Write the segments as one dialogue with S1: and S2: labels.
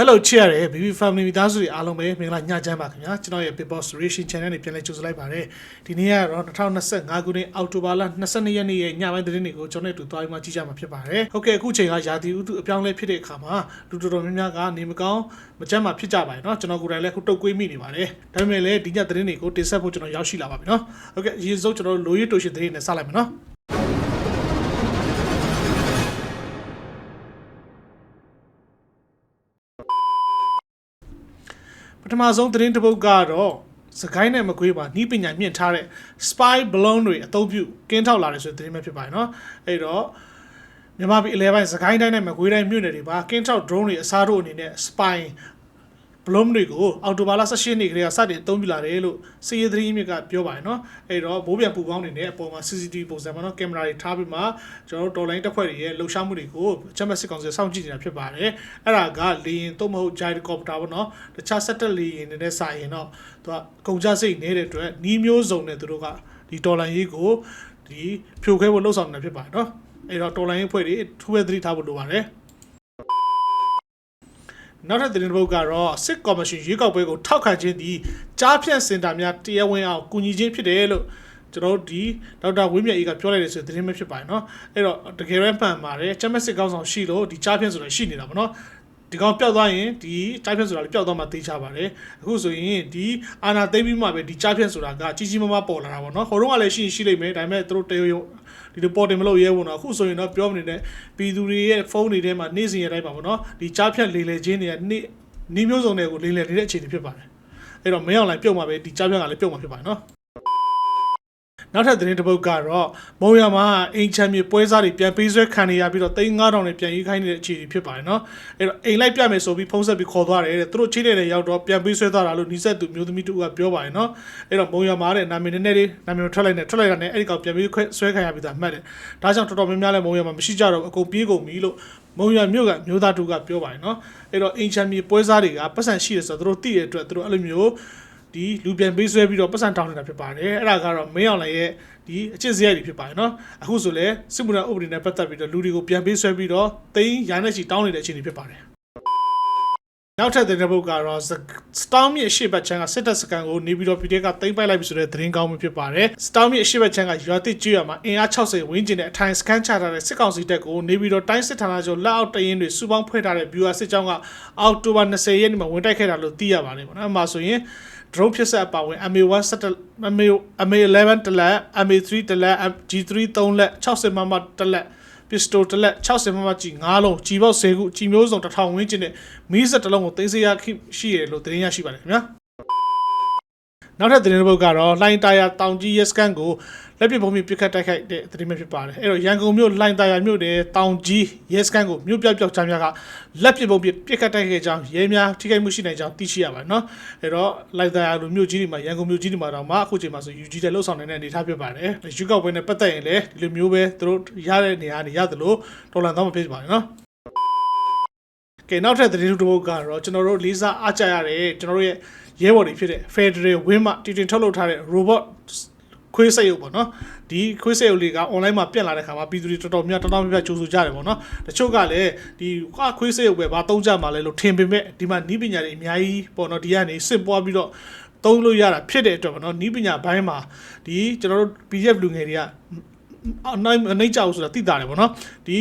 S1: Hello ချစ်ရတဲ့ BB Family မိသားစုတွေအားလုံးပဲမင်္ဂလာညချမ်းပါခင်ဗျာကျွန်တော်ရဲ့ Big Boss Ration Channel နဲ့ပြန်လည်ကြိုဆိုလိုက်ပါတယ်ဒီနေ့ကတော့2025ခုနှစ်အောက်တိုဘာလ22ရက်နေ့ရဲ့ညပိုင်းသတင်းတွေကိုကျွန်တော်တို့တွားပြီးမှကြည့်ကြမှာဖြစ်ပါတယ်ဟုတ်ကဲ့အခုချိန်ကရာသီဥတုအပြောင်းလဲဖြစ်တဲ့အခါမှာလူတော်တော်များများကနေမကောင်းမကြမ်းမှဖြစ်ကြပါတယ်เนาะကျွန်တော်ကိုယ်တိုင်လည်းခုတုတ်ကွေးမိနေပါတယ်ဒါပေမဲ့လည်းဒီညသတင်းတွေကိုတင်ဆက်ဖို့ကျွန်တော်ရောက်ရှိလာပါပြီเนาะဟုတ်ကဲ့အရင်ဆုံးကျွန်တော်တို့လိုရည်တိုရှင်သတင်းတွေနဲ့စလိုက်မယ်เนาะ ထမဆုံးသတင်းတစ်ပုဒ်ကတော့စကိုင်းနဲ့မကွေးပါနီးပညာမြင့်ထားတဲ့ spy balloon တွေအသုံးပြုကင်းထောက်လာတယ်ဆိုတဲ့သတင်းပဲဖြစ်ပါတယ်เนาะအဲ့တော့မြန်မာပြည်အလဲပိုင်းစကိုင်းတိုင်းနဲ့မကွေးတိုင်းမြို့နယ်တွေပါကင်းထောက် drone တွေအစားတို့အနေနဲ့ spy bloom တွေကိုအော်တိုဘာလ18နေ့ကလေးကစတင်အသုံးပြုလာတယ်လို့ CA3 မြစ်ကပြောပါတယ်နော်အဲ့တော့ဘိုးပြန်ပူပေါင်းနေတဲ့အပေါ်မှာ CCTV ပုံစံမှာနော်ကင်မရာတွေထားပြီးမှကျွန်တော်တို့တော်လိုင်းတက်ဖွဲ့တွေရဲ့လှုပ်ရှားမှုတွေကိုချမ်းမစစ်ကောင်စီစောင့်ကြည့်နေတာဖြစ်ပါတယ်အဲ့ဒါကလေရင်သို့မဟုတ် gyrocopter ပေါ့နော်တခြား satellite လေရင်တွေနဲ့စာရင်တော့သူကကုန်ကျစရိတ်နေတဲ့အတွက်နှီးမျိုးစုံနဲ့သူတို့ကဒီတော်လိုင်းရေးကိုဒီဖြိုခွဲဖို့လှုပ်ဆောင်နေတာဖြစ်ပါတယ်နော်အဲ့တော့တော်လိုင်းရေးဖွဲ့တွေထူးပဲသတိထားဖို့လိုပါတယ် နောက်ထပ်သတင်းတစ်ပုဒ်ကတော့စစ်ကော်မရှင်ရွေးကောက်ပွဲကိုထောက်ခံခြင်းသည်ကြားဖြန့်စင်တာများတရားဝင်အောင်ကူညီခြင်းဖြစ်တယ်လို့ကျွန်တော်တို့ဒီဒေါက်တာဝင်းမြတ်အေးကပြောလိုက်တယ်ဆိုတဲ့သတင်းပဲဖြစ်ပါတယ်เนาะအဲ့တော့တကယ်ပဲမှန်ပါတယ်ချက်မက်စစ်ကောင်းဆောင်ရှိလို့ဒီကြားဖြန့်ဆိုတာရှိနေတာပေါ့เนาะဒီကောင်ပျောက်သွားရင်ဒီကြားဖြန့်ဆိုတာလည်းပျောက်သွားမှသိချပါတယ်အခုဆိုရင်ဒီအာနာသိမ့်ပြီးမှပဲဒီကြားဖြန့်ဆိုတာကကြီးကြီးမားမားပေါ်လာတာပေါ့เนาะဟိုတုန်းကလည်းရှိရင်ရှိလိမ့်မယ်ဒါပေမဲ့သူတို့တရုံရုံ ဒီလိုပေါ်တင်မလုပ်ရဲဘူးနော်အခုဆိုရင်တော့ပြောမနေတဲ့ပြည်သူတွေရဲ့ဖုန်းတွေထဲမှာနေ့စဉ်ရတိုင်းပါပေါ့နော်ဒီကြားဖြတ်လေလေချင်းတွေကနေ့နေ့မျိုးစုံတွေကိုလေလေနေတဲ့အခြေအနေဖြစ်ပါတယ်အဲ့တော့မင်းအောင်လိုင်းပြုတ်မှာပဲဒီကြားဖြတ်ကလည်းပြုတ်မှာဖြစ်ပါတယ်နော် နောက်ထပ်သတင်းတစ်ပုဒ်ကတော့မုံရမှာအိမ်ချမ်းမြေပွဲစားတွေပြန်ပေးဆွဲခံနေရပြီးတော့3,000နဲ့ပြန်ရေးခိုင်းနေတဲ့အခြေအနေဖြစ်ပါတယ်နော်အဲ့တော့အိမ်လိုက်ပြမယ်ဆိုပြီးဖုံးဆက်ပြီးခေါ်သွားတယ်တဲ့သူတို့ချိနေတဲ့ရောက်တော့ပြန်ပေးဆွဲသွားတာလို့နီးစက်သူမျိုးသမီးတို့ကပြောပါတယ်နော်အဲ့တော့မုံရမှာတဲ့နာမည်နည်းနည်းလေးနာမည်ကိုထွက်လိုက်နေထွက်လိုက်တာနဲ့အဲ့ဒီကောင်ပြန်ပေးခွဲဆွဲခံရပြီးသားမှတ်တယ်ဒါကြောင့်တော်တော်များများလဲမုံရမှာမရှိကြတော့ဘူးအကုန်ပြေးကုန်ပြီလို့မုံရမြို့ကမျိုးသားတို့ကပြောပါတယ်နော်အဲ့တော့အိမ်ချမ်းမြေပွဲစားတွေကပတ်စံရှိတယ်ဆိုတော့သူတို့သိတဲ့အတွက်သူတို့အဲ့လိုမျိုး ဒီလူပြန်ပေးဆွဲပြီးတော့ပတ်စံတောင်းနေတာဖြစ်ပါတယ်အဲ့ဒါကတော့မင်းအောင်လည်းရဲ့ဒီအချစ်စရိုက်တွေဖြစ်ပါတယ်နော်အခုဆိုလဲစစ်မှုထမ်းဥပဒေနဲ့ပတ်သက်ပြီးတော့လူတွေကိုပြန်ပေးဆွဲပြီးတော့တိန်းရိုင်းနဲ့ချီတောင်းနေတဲ့အခြေအနေဖြစ်ပါတယ်နောက်ထပ်တဲ့ဘုတ်ကတော့စတောင်းမြေအရှိတ်ဘက်ချမ်းကစစ်တပ်စကန်ကိုနေပြီးတော့ပြည်ကတိမ့်ပိုက်လိုက်ပြီဆိုတဲ့သတင်းကောင်းမှုဖြစ်ပါတယ်စတောင်းမြေအရှိတ်ဘက်ချမ်းကရွာတိကျွရမှာအင်အား60ဝန်းကျင်နဲ့အထိုင်စကန်ချထားတဲ့စစ်ကောင်စီတပ်ကိုနေပြီးတော့တိုင်းစစ်ဌာနချုပ်လက်အောက်တရင်တွေစုပေါင်းဖွဲ့ထားတဲ့ viewer စစ်ကြောင်းကအောက်တိုဘာ20ရက်နေ့မှာဝင်တိုက်ခဲ့တာလို့သိရပါတယ်ပေါ့နော်အမှဆိုရင် drone ဖြစ်ဆက်အပါဝင် MA1 MA MA11 တလက် MA3 တလက် G3 3လက်60မမတလက် pistol တလက်60မမကြီး9လုံးကြီးပေါက်10ခုကြီးမျိုးစုံ1000ဝန်းကျင်နဲ့မီးစက်တစ်လုံးကိုသိမ်းဆည်းရရှိရလို့သတင်းရရှိပါတယ်ခင်ဗျာ နောက်ထပ်သတင်းတစ်ပုဒ်ကတော့လိုင်းတာယာတောင်ကြီးရက်စကန်ကိုလက်ပစ်ပုံပြပစ်ခတ်တိုက်ခိုက်တဲ့သတင်းပဲဖြစ်ပါတယ်အဲ့တော့ရန်ကုန်မြို့လိုင်းတာယာမြို့နယ်တောင်ကြီးရက်စကန်ကိုမြို့ပြောက်ပြောက်ချမ်းများကလက်ပစ်ပုံပြပစ်ခတ်တိုက်ခိုက်ကြောင်းရဲများထိခိုက်မှုရှိနိုင်ကြောင်းသိရှိရပါတယ်နော်အဲ့တော့လိုင်းတာယာလိုမြို့ကြီးတွေမှာရန်ကုန်မြို့ကြီးတွေမှာတော့မှအခုချိန်မှာဆို UG တဲ့လှုပ်ဆောင်နေတဲ့အနေအထားဖြစ်ပါတယ်ရွေးကောက်ပွဲနဲ့ပတ်သက်ရင်လည်းဒီလိုမျိုးပဲသူတို့ရတဲ့နေရာနေရတယ်လို့တော်လန်တော့မဖြစ်ပါဘူးနော်ကဲနောက်ထပ်သတင်းတစ်ပုဒ်ကတော့ကျွန်တော်တို့လေးစားအားကြရတဲ့ကျွန်တော်တို့ရဲ့ ရဲဘော်တွေဖြစ်တဲ့ Federal Win မှာတည်တင်ထုတ်လုပ်ထားတဲ့ robot ခွေးစိတ်ရုပ်ပေါ့နော်ဒီခွေးစိတ်ရုပ်လေးက online မှာပြန့်လာတဲ့ခါမှာပြည်သူတွေတော်တော်များတော်တော်များများကြိုးဆိုကြတယ်ပေါ့နော်တချို့ကလည်းဒီကွာခွေးစိတ်ရုပ်ပဲဘာသုံးကြမှာလဲလို့ထင်ပေမဲ့ဒီမှာနီးပညာတွေအများကြီးပေါ့နော်ဒီကနေစစ်ပွားပြီးတော့သုံးလို့ရတာဖြစ်တဲ့အတွက်ပေါ့နော်နီးပညာဘိုင်းမှာဒီကျွန်တော်တို့ PDF လူငယ်တွေကအနိုင်အနိုင်ကြောက်ဆိုတာသိတာတယ်ပေါ့နော်ဒီ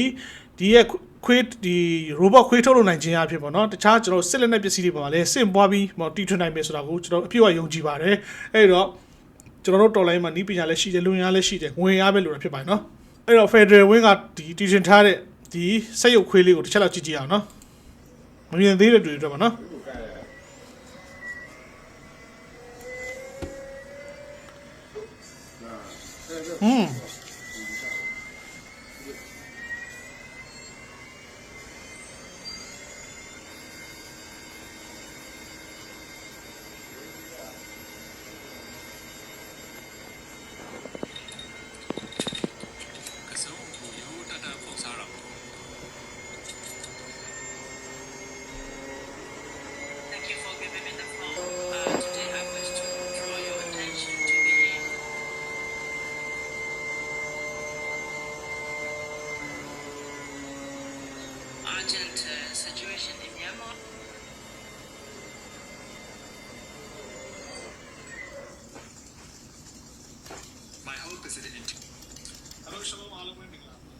S1: ဒီရဲ့ ခွေးဒီ robot ခွေးထုတ်လုပ်နိုင်ခြင်းအဖြစ်ပေါ့နော်တခြားကျွန်တော်စစ်လက်နက်ပစ္စည်းတွေပါလဲစင့်ပွားပြီးဟောတီထွင်နိုင်မယ်ဆိုတာကိုကျွန်တော်အပြည့်အဝယုံကြည်ပါတယ်အဲ့တော့ကျွန်တော်တို့တော်လိုင်းမှာနီးပညာလည်းရှိတယ်လူရင်းလည်းရှိတယ်ဝင်ရပဲလို့ဖြစ်ပါတယ်နော်အဲ့တော့ Federal Wing ကဒီတီထွင်ထားတဲ့ဒီစက်ရုပ်ခွေးလေးကိုတစ်ချက်လောက်ကြည့်ကြည့်အောင်နော်မမြင်သေးတဲ့တွေ့တွေပါနော်อืม
S2: president
S1: အလုံးစုံအားလုံးပဲမင်္ဂလာပါ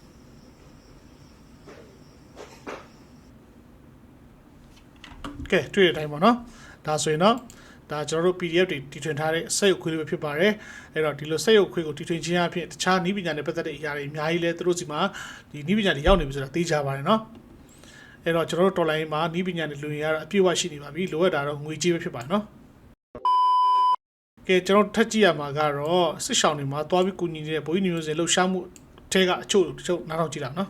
S1: ကဲတွေ့တဲ့အတိုင်းပေါ့နော်ဒါဆိုရင်တော့ဒါကျွန်တော်တို့ PDF တွေတီထွင်ထားတဲ့စက်ရုပ်ခွေးလေးပဲဖြစ်ပါတယ်အဲ့တော့ဒီလိုစက်ရုပ်ခွေးကိုတီထွင်ခြင်းအဖြစ်တခြားနည်းပညာနဲ့ပတ်သက်တဲ့အရာတွေအများကြီးလဲသူတို့စီမှာဒီနည်းပညာတွေရောက်နေပြီဆိုတာသိကြပါတယ်နော်အဲ့တော့ကျွန်တော်တို့တော်လိုင်းမှာနည်းပညာတွေလူရတာအပြည့်အဝရှိနေပါပြီလိုအပ်တာတော့ငွေကြေးပဲဖြစ်ပါတယ်နော် ကဲကျွန်တော်ထပ်ကြည့်ရမှာကတော့စစ်ရှောင်းတွေမှာသွားပြီးကူညီနေတဲ့ဗိုလ်ကြီးမျိုးစင်လှူရှားမှုအထက်ကအချို့တချို့နားထောင်ကြည့်တာနော်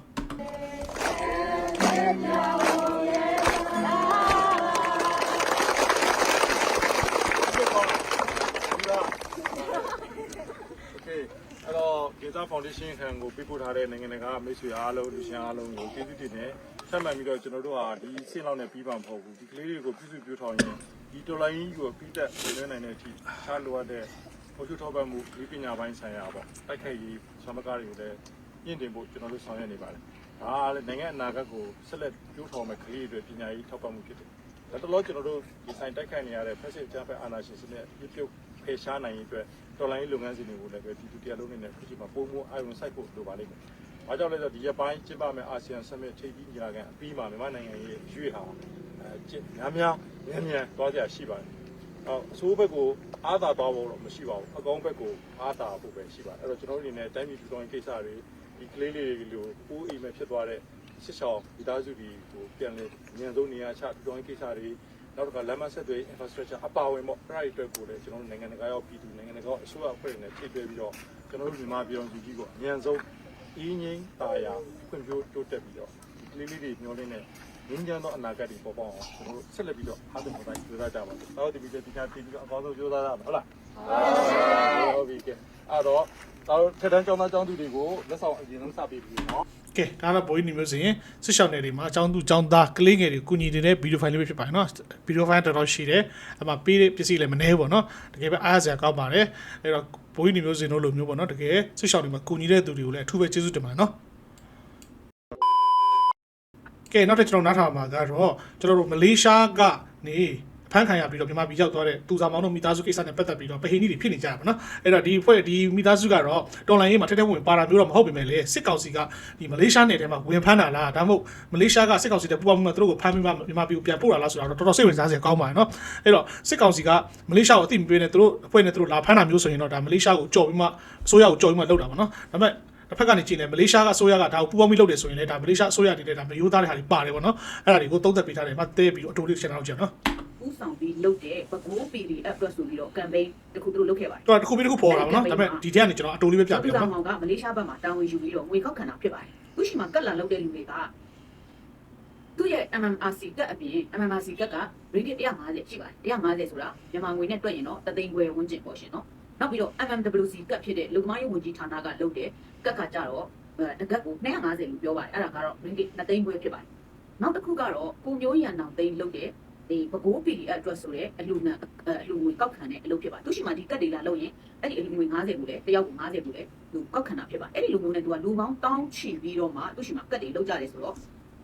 S3: ဒေတာဖောင်ဒေးရှင်းခံကိုပြပို့ထားတဲ့နိုင်ငံတကာမိတ်ဆွေအားလုံးလူရှင်အားလုံးကိုကျေးဇူးတင်တယ်။ဆက်မှန်ပြီးတော့ကျွန်တော်တို့ဟာဒီဆင့်လောက်နဲ့ပြီးပါမဟုတ်ဘူး။ဒီကလေးတွေကိုပြုစုပြောထောင်ရင် ဒီတော်လိုင်းကြီးကိုပြီးတက်ဝင်နေနိုင်တဲ့အထိချားလိုအပ်တဲ့ဟိုชุထောက်ပံ့မှုဒီပညာပိုင်းဆိုင်ရာပေါ့တိုက်ခိုက်ရေးဆမကားတွေကိုလည်းညှင့်တင်ဖို့ကျွန်တော်တို့ဆောင်ရွက်နေပါတယ်ဒါလည်းနိုင်ငံအနာဂတ်ကိုဆက်လက်ပြောထောင်မဲ့ကလေးတွေပညာရေးထောက်ပံ့မှုဖြစ်တယ်ဒါတလို့ကျွန်တော်တို့ဒီဆိုင်တိုက်ခိုက်နေရတဲ့ passive ချဖက်အာဏာရှင်စနစ်ပြပြုတ်ဖေရှားနိုင်ရေးအတွက်တော်လိုင်းလုပ်ငန်းစဉ်တွေကိုလည်းပဲဒီတူတရားလုံးနေနဲ့ခုချိန်မှာပုံမှုအာရုံစိုက်ဖို့လိုပါလိမ့်မယ်။ဘာကြောင့်လဲဆိုတော့ဒီရက်ပိုင်းကျင်းပမယ့်အာဆီယံဆမစ်ထိပ်သီးညီလာခံအပြီးမှာမြန်မာနိုင်ငံရဲ့ရွေ့ဟာအဲကျ များများမြန်မြန်သွားကြရှိပါတယ်။အော်အဆိုးဘက်ကိုအားသာသွားဖို့တော့မရှိပါဘူး။အကောင်းဘက်ကိုအားသာဖို့ပဲရှိပါတယ်။အဲ့တော့ကျွန်တော်တို့အနေနဲ့တိုင်းပြည်ပြည်တော်ရင်ကိစ္စတွေဒီကလေးလေးတွေကိုပိုးအိမ်မဲ့ဖြစ်သွားတဲ့ရှစ်ချောင်းဒီသားစုတွေကိုပြန်လည်ညံဆုံးနေရာချပြည်တော်ရင်ကိစ္စတွေနောက်တစ်ခါလမ်းမဆက်တွေ infrastructure အပါအဝင်ပေါ့အဲ့ဒီအတွက်ကိုလည်းကျွန်တော်တို့နိုင်ငံတကာရောက်ပြည်သူနိုင်ငံတကာအစိုးရအဖွဲ့တွေနဲ့ထိတွေ့ပြီးတော့ကျွန်တော်တို့မြန်မာပြည်တော်စုကြီးကိုအမြန်ဆုံးအင်းငိမ့်တာယာဖွံ့ဖြိုးတိုးတက်ပြီးတော့ဒီကလေးလေးတွေမျှော်လင့်တဲ့ ငင်းကြမ်းသောအနာဂတ်တွေပေါ်ပေါက်အောင်ကျွန်တော်တို့ဆက်လက်ပြီးတော့အားလုံးတိုင်းကြိုးစားကြပါမယ်။နောက်ဒီပြီးတော့ဒီကတိပြီးတော့အကောင်းဆုံးကြိုးစားရမယ်ဟုတ်လား။ဟုတ်ပြီကဲအဲ့တော့တော့ထက်တန်းကျောင်းသားကျောင်းသူတွေကိုလက်ဆောင်အရင်ဆုံးစပေးပြီးနော်
S1: ကဲဒါတော့ဘိုးကြီးနေမျိုးစင်စစ်ရှောင်းနယ်တွေမှာအကြောင်းသူအကြောင်းသားကလေးငယ်တွေကူညီနေတဲ့ဗီဒီယိုဖိုင်လေးပဲဖြစ်ပါတယ်နော်ဗီဒီယိုဖိုင်တော်တော်ရှိတယ်အမှပေးတဲ့ပစ္စည်းလည်းမနှဲဘူးပေါ့နော်တကယ်ပဲအားရစရာကောင်းပါတယ်အဲ့တော့ဘိုးကြီးနေမျိုးစင်တို့လိုမျိုးပေါ့နော်တကယ်စစ်ရှောင်းတွေမှာကူညီတဲ့သူတွေကိုလည်းအထူးပဲကျေးဇူးတင်ပါတယ်နော် ကဲနောက်တစ်ကျွန်တော်နားထောင်မှာကတော့ကျွန်တော်တို့မလေးရှားကနေဖန်ခံရပြီးတော့မြန်မာပြည်ရောက်သွားတဲ့သူဆောင်မောင်တို့မိသားစုကိစ္စနဲ့ပတ်သက်ပြီးတော့ပဟိနီတွေဖြစ်နေကြတာပေါ့နော်အဲ့တော့ဒီဖွဲ့ဒီမိသားစုကတော့တော်လိုင်းရေးမှာထက်တဲ့ဝင်ပါတာမျိုးတော့မဟုတ်ပေမဲ့လေစစ်ကောင်စီကဒီမလေးရှားနယ်ထဲမှာဝင်ဖမ်းတာလားဒါမှမဟုတ်မလေးရှားကစစ်ကောင်စီတဲ့ပူပေါင်းမှုမှာသူတို့ကိုဖမ်းပြီးမှမြန်မာပြည်ကိုပြန်ပို့တာလားဆိုတော့တော်တော်စိတ်ဝင်စားစရာကောင်းပါတယ်နော်အဲ့တော့စစ်ကောင်စီကမလေးရှားကိုအသိမပေးနဲ့သူတို့အဖွဲ့နဲ့သူတို့လာဖမ်းတာမျိုးဆိုရင်တော့ဒါမလေးရှားကိုကြော်ပြီးမှအစိုးရကိုကြော်ပြီးမှလုပ်တာပေါ့နော်ဒါပေမဲ့ တစ်ဖက်ကနေကြည့်နေမလေးရှားကအစိုးရကဒါကိုပူပေါင်းပြီးလုပ်တယ်ဆိုရင်လည်းဒါမလေးရှားအစိုးရတည်တဲ့ဒါမရိုးသားတဲ့ဟာတွေပါတယ်ပေါ့နော်အဲ့ဒါတွေကိုသုံးသပ်ပေးထားတယ်မှတဲပြီးတော့အတူတူရှင်းအောင်ကြည့်နော်
S4: ဥဆောင်ပြီးလုပ်တဲ့ပကိုး PDF အတွက်ဆိုပြီးတော့ campaign တစ်ခုသူတို့လုပ်ခဲ့ပါတယ်
S1: တော့တစ်ခုပြီးတစ်ခုပေါ်တာပေါ့နော်ဒါပေမဲ့ဒီထဲကနေကျွန်တော်အတူလေးပဲပြ။ပေး
S4: ဥ
S1: ပါ
S4: ဆောင်
S1: နော်
S4: ကောင်ကမလေးရှားဘက်မှာတာဝန်ယူပြီးတော့ငွေကောက်ခံတာဖြစ်ပါတယ်။သူရှိမှာကတ်လာလုပ်တဲ့လူတွေကသူ့ရဲ့ MMRC ကတ်အပြင် MMRC ကတ်က ringgit 150ရှိပါတယ်။150ဆိုတာမြန်မာငွေနဲ့တွက်ရင်တော့တသိန်းခွဲဝန်းကျင်ပေါ့ရှင်နော်။ နောက်ပြီးတော့ MMWC ကတ်ဖြစ်တဲ့လူသမားရေးဝန်ကြီးဌာနကလုပ်တဲ့ကတ်ကကြတော့တကတ်ကို250လို့ပြောပါတယ်။အဲ့ဒါကတော့ ringgit 2သိန်းခွဲဖြစ်ပါတယ်။နောက်တစ်ခုကတော့ကိုမျိုးရန်နောင်သိန်းလုပ်တဲ့ဒီပကိုး PDF အတွက်ဆိုတဲ့အလူနံအလူငွေကောက်ခံတဲ့အလုပ်ဖြစ်ပါသူရှိမှဒီကတ်တွေလာလုပ်ရင်အဲ့ဒီအလူငွေ90ဘူးလေတယောက်ကို90ဘူးလေသူကောက်ခံတာဖြစ်ပါအဲ့ဒီလူမျိုးနဲ့သူကလူပေါင်းတောင်းချီပြီးတော့မှသူရှိမှကတ်တွေလုပ်ကြတယ်ဆိုတော့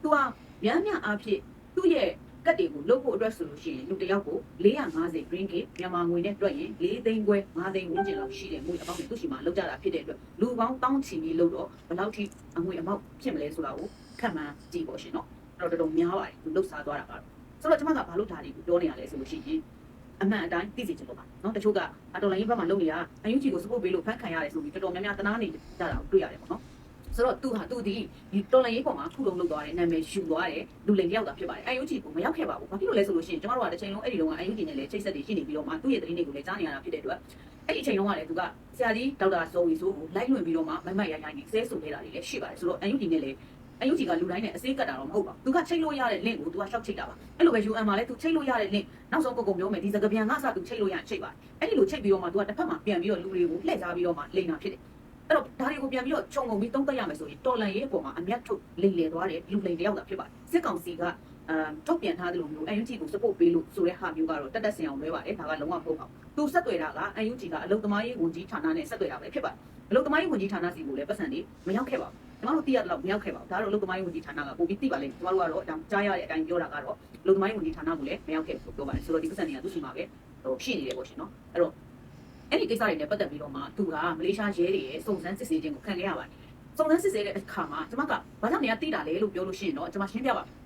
S4: သူကမြန်းမြအားဖြင့်သူ့ရဲ့ ကတ်တွေကိုလုပ်ဖို့အတွက်ဆိုလို့ရှိရင်လူတစ်ယောက်ကို450 green gate မြန်မာငွေနဲ့တွက်ရင်၄သိန်းခွဲ5သိန်းဝန်းကျင်လောက်ရှိတဲ့ငွေအပေါက်တွေသူ့ရှိမှာလောက်ကြတာဖြစ်တဲ့အတွက်လူပေါင်းတောင်းချီပြီးလောက်တော့ဘယ်လောက်ထိအငွေအပေါက်ဖြစ်မလဲဆိုတာကိုခံမှန်းကြည့်ပါရှင်နော်အဲ့တော့တော်တော်များပါတယ်သူလှုပ်ရှားသွားတာပါဆိုတော့ကျွန်မကဘာလို့ဒါတွေကိုပြောနေရလဲဆိုလို့ရှိရင်အမှန်အတိုင်းသိစေချင်လို့ပါနော်တချို့ကအတော်လိုင်းဘက်မှာလုပ်နေတာအယူကြီးကိုစပုတ်ပေးလို့ဖန်ခံရတယ်ဆိုပြီးတော်တော်များများတနာနေကြတာကိုတွေ့ရတယ်ပေါ့နော် ဆိုတော့သူဟာသူဒီဒီတော်လိုင်းရေးပေါ်မှာခုလုံးလုပ်သွားတယ်နာမည်ယူသွားတယ်လူလိန်တယောက်သာဖြစ်ပါတယ်အယူချီကိုမရောက်ခဲ့ပါဘူးဘာဖြစ်လို့လဲဆိုလို့ရှိရင်ကျွန်တော်တို့ကတစ်ချိန်လုံးအဲ့ဒီလုံးကအယူချီနဲ့လည်းချိတ်ဆက်တွေရှိနေပြီးတော့မှသူ့ရဲ့သတင်းတွေကိုလည်းကြားနေရတာဖြစ်တဲ့အတွက်အဲ့ဒီအချိန်လုံးကလည်းသူကဆရာကြီးဒေါက်တာစိုးဝီဆိုကိုလိုက်လွင်ပြီးတော့မှမမတ်ရိုင်ရိုင်နေဆဲဆိုနေတာတွေလည်းရှိပါတယ်ဆိုတော့အယူချီနဲ့လည်းအယူချီကလူတိုင်းနဲ့အစေးကတ်တာတော့မဟုတ်ပါဘူးသူကချိတ်လို့ရတဲ့ link ကိုသူကရှောက်ချိတ်တာပါအဲ့လိုပဲ UN မှာလည်းသူချိတ်လို့ရတဲ့ link နောက်ဆုံးပုံပုံပြောမယ်ဒီစကားပြန်ကစသူချိတ်လို့ရရင်ချိတ်ပါတယ်အဲ့ဒီလိုချိတ်ပြီးတော့မှသူကတစ်ဖက်မှာပြန်ပြီးတော့လူတွေကိုလှည့်စားပြီးတော့မှလိန်တာဖြစ်တယ် အဲ့တော့ဒါတွေကိုပြန်ပြီးတော့ခြုံငုံပြီးတုံးတက်ရမယ်ဆိုရင်တော်လန်ရေးအပေါ်မှာအမျက်ထုတ်လိန်လေသွားတယ်လူလိန်တယောက်သာဖြစ်ပါတယ်စစ်ကောင်စီကအမ်ထုတ်ပြန်ထားသလိုမျိုး UNG ကို support ပေးလို့ဆိုတဲ့ဟာမျိုးကတော့တက်တက်ဆင်အောင်လွဲပါတယ်ဒါကလုံးဝမဟုတ်ပါဘူးသူဆက်သွယ်တာက UNG ကအလုတ်သမားရေးဝန်ကြီးဌာနနဲ့ဆက်သွယ်တာပဲဖြစ်ပါတယ်အလုတ်သမားရေးဝန်ကြီးဌာနစီကိုလည်းပတ်စံလေးမရောက်ခဲ့ပါဘူးကျွန်တော်တို့သိရတဲ့လောက်မရောက်ခဲ့ပါဘူးဒါတော့အလုတ်သမားရေးဝန်ကြီးဌာနကပိုပြီးသိပါလိမ့်မယ်ကျွန်တော်တို့ကတော့အကြားရတဲ့အတိုင်းပြောတာကတော့အလုတ်သမားရေးဝန်ကြီးဌာနကိုလည်းမရောက်ခဲ့ဘူးပြောပါတယ်ဆိုတော့ဒီပတ်စံတွေကသူ့ရှိမှာပဲဟိုရှိနေတယ်ပေါ့ရှင်နော်အဲ့တော့ အဲ့ဒီကိစ္စတွေနဲ့ပတ်သက်ပြီးတော့မှသူကမလေးရှားရဲတွေရဲ့စုံစမ်းစစ်ဆေးခြင်းကိုခံခဲ့ရပါတယ်စုံစမ်းစစ်ဆေးတဲ့အခါမှာကျွန်မကဘာကြောင့်နေရာတိတာလဲလို့ပြောလို့ရှိရင်တော့ကျွန်မရှင်းပြပါမယ်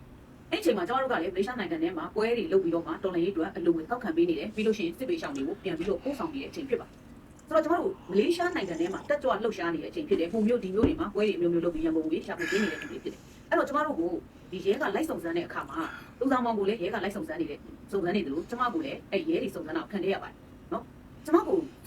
S4: အဲ့ဒီအချိန်မှာကျွန်တော်တို့ကလည်းမလေးရှားနိုင်ငံထဲမှာပွဲတွေလုပ်ပြီးတော့မှတော်လှန်ရေးအတွက်အလုံဝင်ကောက်ခံပေးနေတယ်ပြီးလို့ရှိရင်စစ်ပေးရှောင်တွေကိုပြန်ပြီးတော့ပို့ဆောင်နေတဲ့အချိန်ဖြစ်ပါတယ်ဆိုတော့ကျွန်တော်တို့မလေးရှားနိုင်ငံထဲမှာတက်ကြွလှုပ်ရှားနေတဲ့အချိန်ဖြစ်တယ်။ပုံမျိုးဒီမျိုးတွေမှာပွဲတွေမျိုးမျိုးလုပ်ပြီးရန်ကုန်ကြီးရှာဖွေပေးနေတဲ့သူတွေဖြစ်တယ်။အဲ့တော့ကျွန်တော်တို့ကိုဒီရဲကလိုက်စုံစမ်းတဲ့အခါမှာသူဆောင်မောင်ကိုလည်းရဲကလိုက်စုံစမ်းနေတဲ့စုံစမ်းနေတယ်လို့ကျွန်မကိုလည်းအဲ့ရဲတွေစုံစမ်းတာကိုခံခဲ့ရပါတယ်နော်။ကျွန်မကို